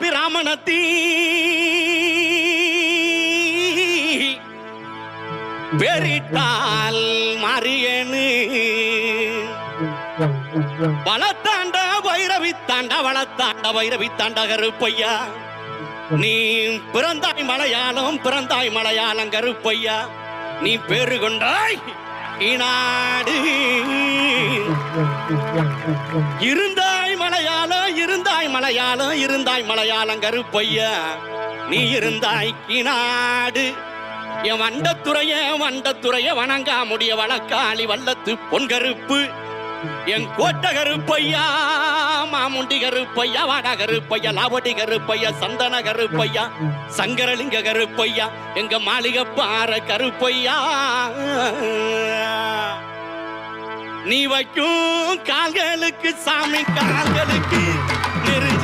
பிராமணத்தி. பெரிட்டால் மாறியனு வளத்தாண்ட வைரவி தாண்ட வளத்தாண்ட வைரவித்தாண்ட கருப்பையா. நீ பிறந்தாய் மலையாளம் பிறந்தாய் மலையாளம் கருப்பையா. நீ பேரு கொண்டாய் இநாடு இருந்த மலையாளம் இருந்தாய் மலையாளம் இருந்தாய் மலையாளம் கருப்பையா நீ இருந்தாய் கிநாடு. என் வண்டத்துறைய வண்டத்துறைய வணங்கா முடிய வழக்காளி வல்லத்து பொன் கருப்பு. என் கோட்ட கருப்பையா மாமுண்டி கருப்பையா வாடா கருப்பையா லாவடி கருப்பையா சந்தன கருப்பையா சங்கரலிங்க கருப்பையா எங்க மாளிகை பாற கருப்பையா. நீ வைக்கும் கால்களுக்கு சாமி கால்களுக்கு நெருங்க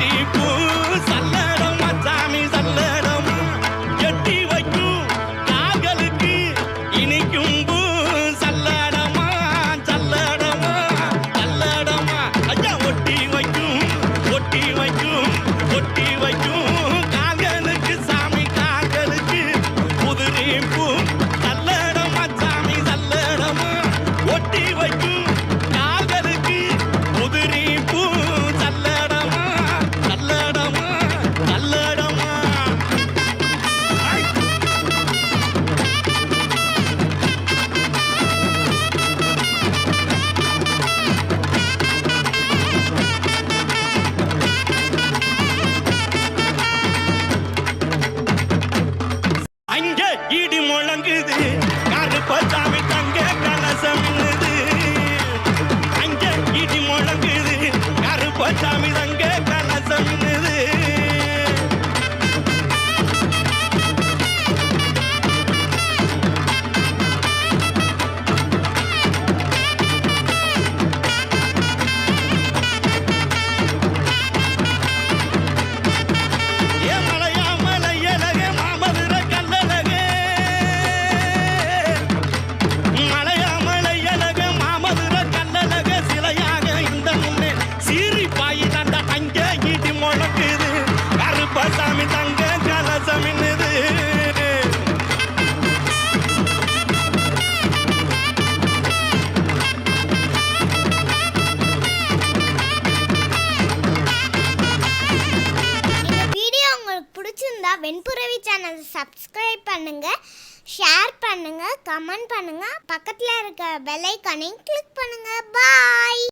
முழங்குது முழங்குது கருப்பசாமி தங்க கலசம் மின்னுது. அங்க இடி முழங்குது கருப்பசாமி தங்க பிடிச்சிருந்தா வெண்புறவி சேனல் சப்ஸ்கிரைப் பண்ணுங்க ஷேர் பண்ணுங்க கமெண்ட் பண்ணுங்க. பக்கத்தில் இருக்க பெல் ஐக்கானையும் கிளிக் பண்ணுங்க. பாய்